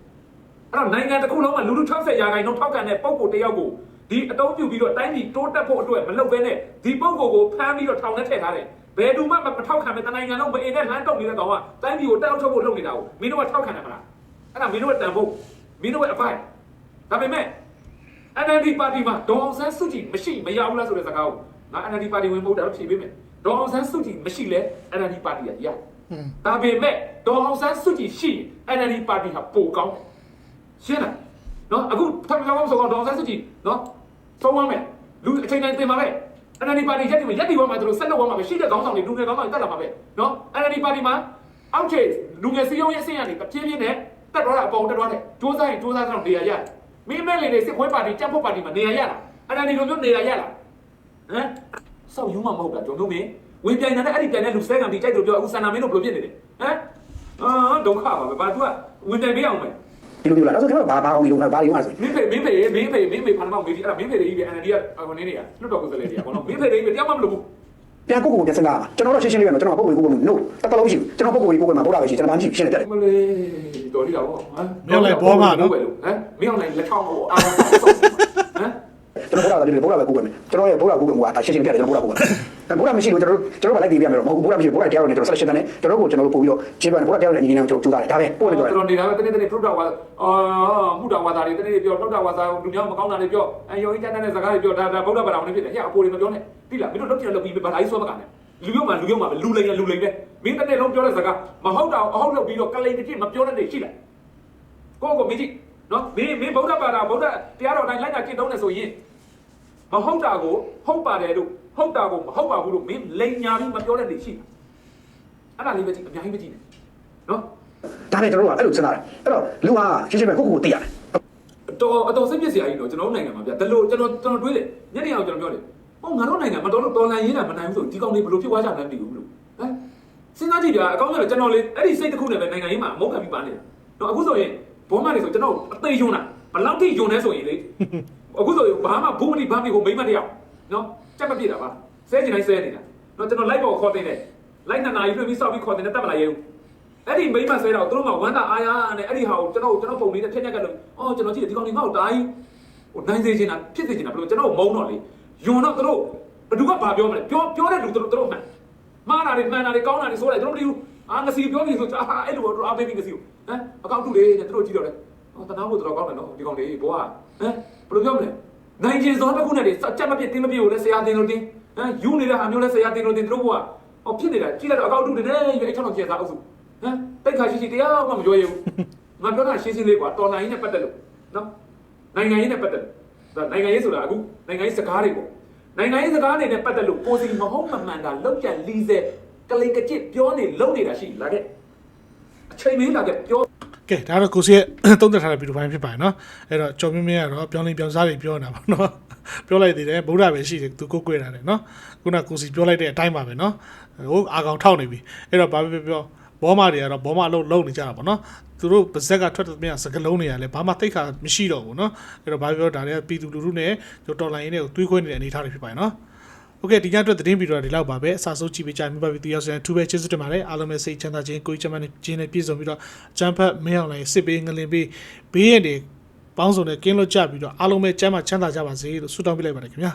S5: အဲ့တော့နိုင်ငံတစ်ခုလုံးမှာလူလူ60ရာခိုင်နှုန်းထောက်ခံတဲ့ပုံကိုတယောက်ကိုဒီအတုံးပြုပြီးတော့တိုင်းပြည်တိုးတက်ဖို့အတွက်မလုပ်ဘဲနဲ့ဒီပုံကိုကိုဖမ်းပြီးတော့ထောင်ထဲထည့်ထားတယ် ဘယ်သူမှမထောက်ခံမဲ့တနိုင်ငံလုံးမအင်းနဲ့လမ်းတုံနေတဲ့ကောင်ကတိုင်းပြည်ကိုတက်အောင်ထုတ်ဖို့လုပ်နေတာကိုမင်းတို့ကထောက်ခံတယ်မလားအဲ့ဒါမင်းတို့ကတန်ဖို့မင်းတို့ရဲ့အပိုင်ဒါပေမဲ့ NLD ပါတီမှာဒေါအောင်ဆန်းစုကြည်မရှိမရဘူးလားဆိုတဲ့စကားကိုငါ NLD ပါတီဝင်မဟုတ်တာတော့ဖြေပေးမယ်ဒေါအောင်ဆန်းစုကြည်မရှိလဲ NLD ပါတီကရဒါပေမဲ့ဒေါအောင်ဆန်းစုကြည်ရှိရင် NLD ပါတီဟာပိုကောင်းတယ်ရှင်းလားနော်အခုဖတ်ပြောင်းဆိုတော့ဒေါအောင်ဆန်းစုကြည်နော်သုံးဝမ်းမယ်လူအချိန်တိုင်းတင်ပါ ပဲ NLD ပါတီရက်တီမှာရက်တီဝမ်းမှာသူတို့ဆက်လုပ်ဝမ်းမှာပဲရှိတဲ့ခေါင်းဆောင်တွေလူငယ်ခေါင်းဆောင်တွေတက်လာမှာပဲနော် NLD ပါတီမှာအောက်ခြေလူငယ်စီယုံရဲ့အဆင့်ရနေတပြေးပြေးနဲ့တက်သွားတာအပေါ်တက်သွားတယ်စူးစမ်းရင်စူးစမ်းတော့နေရာရတယ်မင်းမဲ့လေတွေစစ်ခွဲပါတီကြက်ဖို့ပါတီမှာနေရာရလားအဲ့ဒါဒီလိုမျိုးနေရာရလားဟမ်စောက်ယူမှမဟုတ်တာကျွန်တော်တို့မင်းဝင်ပြိုင်နေတဲ့အဲ့ဒီပြိုင်တဲ့လူဆဲကံဒီကြိုက်တယ်ပြောအခုစန္ဒမင်းတို့ဘယ်လိုဖြစ်နေလဲဟမ်အာဒုက္ခပါပဲဘာ तू ကဝင်ပြိုင်ပေးအောင်မယ်
S6: ဒီလိုမျိုးလားဒါဆိုကျွန်တော်ဘာဘာအောင်ဒီလိုဘာဘာလို့လဲဆို
S5: မင်းဖေမင်းဖေမင်းဖေမင်းဖေဖန်မောက်မေးဒီအဲ့ဒါမင်းဖေတွေကြီးပဲ NLD ကဟိုနေနေရလွတ်တော်ကိုယ်စားလှယ်တွေကဘောနော်မင်းဖေတွေကြီးပဲတရားမှမလို့ဘူး
S6: ပြန်ကိုကိုပြန်စင်လာကျွန်တော်တို့ရှင်းရှင်းလေးပဲကျွန်တော်ပုဂ္ဂိုလ်ကိုကိုကို no တကလုံးရှိကျွန်တော်ပုဂ္ဂိုလ်ကိုကိုမှာဗုဒ္ဓပဲရှိကျွန်တော်ဘာမှရှိရှင်းနေတယ်
S5: မလေးတော်လိတာဗောဟမ်ဟမ်မင်းအောင်လိုက်လက်ချောင်းဟိုအာဟမ်
S6: ကျွန်တော်ဗုဒ္ဓတယ်ဗုဒ္ဓပဲကိုကိုမယ်ကျွန်တော်ရဲ့ဗုဒ္ဓကိုကိုကရှင်းရှင်းပြတယ်ကျွန်တော်ဗုဒ္ဓကိုဗု ဒ္ဓမရှိလို့ကျွန်တော်ကျွန်တော်ကလိုက်တည်ပြမယ်မဟုတ်ဘူးဗုဒ္ဓမရှိဗုဒ္ဓတရားတော်နဲ့ကျွန်တော်ဆက်လက်ရှင်းတယ်ကျွန်တော်ကိုကျွန်တော်တို့ပို့ပြီးတော့ရှင်းပြတယ်ဗုဒ္ဓတရားတော်နဲ့ညီနေအောင်ကျွန်တော်ကြိုးစားတယ်ဒါပဲပို့နေတော့
S5: တော်နေတာပဲတနေ့တနေ့ပရုဒ္ဓဝါအာမှုတော်ဝါသာတွေတနေ့ပြောပရုဒ္ဓဝါသာလူမျိုးမကောင်းတာတွေပြောအယောကြီးတန်းတန်းတဲ့စကားတွေပြောဒါဒါဗုဒ္ဓဘာသာဝင်ဖြစ်တယ်ဟဲ့အဖိုးတွေမပြောနဲ့တိလားမင်းတို့လောက်ချင်လောက်ပြီးဘာသာကြီးဆွဲမကန်နဲ့လူမျိုးမှာလူမျိုးမှာလူလိမ်ရလူလိမ်ပဲမင်းတနေ့လုံးပြောတဲ့စကားမဟုတ်တာအဟုတ်လောက်ပြီးတော့ကလိန်တစ်ပြည့်မပြောတဲ့နေရှိလားကိုကိုမင်းကြီးနော်မင်းမင်းဗုဒ္ဓဘာသာဗုဒ္ဓတရားတော်တိုင်းလိုက်တာကျင့်သုံးနေဆိုရင် မဟုတ်တာကိုဟုတ်ပါတယ်လို့ဟုတ်တာကိုမဟုတ်ပါဘူးလို့မင်းလိန်ညာပြီးမပြောတဲ့နေရှိလားအဲ့ဒါလေးပဲကြည့်အများကြီးပဲကြည့်နေနော်
S6: ဒါနဲ့ကျွန်တော်ကအဲ့လိုစဉ်းစားတယ်အဲ့တော့လူဟာရှင်းရှင်းပဲကိုကိုသိရတယ်
S5: တော်အတော်စိတ်ပြစ်စရာကြီးတော့ကျွန်တော်တို့နိုင်ငံမှာဗျဒါလို့ကျွန်တော်ကျွန်တော်တွေးတယ်ညနေအောင်ကျွန်တော်ပြောတယ်ဟောငါတို့နိုင်ငံမတော်လို့တော်လန်ရေးတာမနိုင်ဘူးဆိုဒီကောင်တွေဘယ်လိုဖြစ်သွားကြလဲမသိဘူးလို့ဟမ်စဉ်းစားကြည့်ကြအကောင်းကြီးတော့ကျွန်တော်လေအဲ့ဒီစိတ်တစ်ခုနဲ့ပဲနိုင်ငံရေးမှာအမုန်းခံပြီးပါနေတာတော့အခုဆိုရင်ဘောမတွေဆိုကျွန်တော်အသေးယွန်းတာဘယ်လောက်ထိယွန်းလဲဆိုရင်လေ အခုဆိုရင်ဘာမှဘူးမတိဘာမတိကိုမိမ့်မတယောက်နော်ကြက်မပြစ်တာပါဆဲချင်တိုင်းဆဲနေတာနော်ကျွန်တော်လိုက်ပေါ်ခေါ်တင်တယ်လိုက်နှစ်နာရီလွှင့်ပြီးစောက်ပြီးခေါ်တင်တယ်တက်မလာရဲဘူးအဲ့ဒီမိမဆဲတော့သူတို့ကဝမ်းသာအားရနဲ့အဲ့ဒီဟာကိုကျွန်တော်ကျွန်တော်ပုံလေးနဲ့ဖြတ်ညက်ကလို့အော်ကျွန်တော်ကြည့်တယ်ဒီကောင်ကြီးငါ့ကိုတားကြီးဟိုနိုင်စေချင်တာဖြစ်စေချင်တာဘယ်လိုကျွန်တော်မုန်းတော့လေယွန်တော့သူတို့ဘယ်သူကဘာပြောမလဲပြောပြောတဲ့လူသူတို့သူတို့မှန်မှားတာတွေမှန်တာတွေကောင်းတာတွေဆိုတယ်ကျွန်တော်မသိဘူးအာငစီပြောပြီဆိုအာအဲ့လိုတော့အားပေးပြီးငစီဟမ်အကောင့်တူလေးနဲ့သူတို့ကြည့်တော့လေဟော တနာဖို့တော်ကောင်းတယ်နော်ဒီကောင်လေးဘောကဟမ်ဘယ်လိုပြောမလဲနိုင်ကျင်စောတစ်ခုနဲ့တည်းစက်ချက်မပြစ်တင်းမပြစ်ကိုလည်းဆရာတင်လို့တင်းဟမ်ယူနေတဲ့ဟာမျိုးလည်းဆရာတင်လို့တင်းသူတို့ဘောကဟောဖြစ်နေတာကြည့်လိုက်တော့အကောင့်တူတွေနဲ့ရွေးချောင်းကျေစားအုပ်စုဟမ်တိတ်ခါရှိရှိတရားမှမပြောရဘူးငါပြောတာရှင်းရှင်းလေးကွာတော်လိုင်းနဲ့ပတ်သက်လို့နော်နိုင်ငံရေးနဲ့ပတ်သက်လို့ဒါနိုင်ငံရေးဆိုတာအခုနိုင်ငံရေးစကားတွေပေါ့နိုင်ငံရေးစကားတွေနဲ့ပတ်သက်လို့ကိုစီမဟုတ်မမှန်တာလောက်ကျန်လီစဲကလိန်ကကြစ်ပြောနေလုံနေတာရှိလာခဲ့အချိန်မင်းလာခဲ့ပြော
S1: ကဲဒါတော့ကိုစီရဲ့တုံးတက်ထားတဲ့ဗီဒီယိုပိုင်းဖြစ်ပါတယ်နော်အဲ့တော့ကျော်မြင့်မြင့်ကတော့ပြောင်းလဲပြောင်းစားတွေပြောနေတာပါနော်ပြောလိုက်သေးတယ်ဗုဒ္ဓပဲရှိတယ်သူကိုကိုွယ်တာတယ်နော်ခုနကိုစီပြောလိုက်တဲ့အတိုင်းပါပဲနော်ဟိုအာကောင်ထောက်နေပြီအဲ့တော့ဘာပဲပြောဘောမတွေကတော့ဘောမအလုပ်လုပ်နေကြတာပေါ့နော်သူတို့ပါဇက်ကထွက်တဲ့မြတ်စကလုံးတွေကလည်းဘာမှတိတ်ခါမရှိတော့ဘူးနော်အဲ့တော့ဘာပြောဒါတွေကပြည်သူလူထုနဲ့တော်လိုင်းရင်းတွေကိုတွေးခွဲနေတဲ့အနေအထားတွေဖြစ်ပါတယ်နော် โอเคဒီညအတွက်သတင်းဗီဒီယိုဒီလောက်ပါပဲအစားဆုံးကြည့်ပေးကြမြပါပြီသူရောက်စံ2ပဲကျေးဇူးတင်ပါတယ်အားလုံးပဲစိတ်ချမ်းသာခြင်းကိုယ်ချမ်းသာခြင်းနဲ့ပြည့်စုံပြီးတော့ကျမ်းဖတ်မင်းအောင်လိုင်းစစ်ပေးငလင်ပေးဘေးရည်တွေပေါင်းစုံနဲ့ကင်းလွတ်ကြပြီးတော့အားလုံးပဲကျမ်းမာချမ်းသာကြပါစေလို့ဆုတောင်းပေးလိုက်ပါတယ်ခင်ဗျာ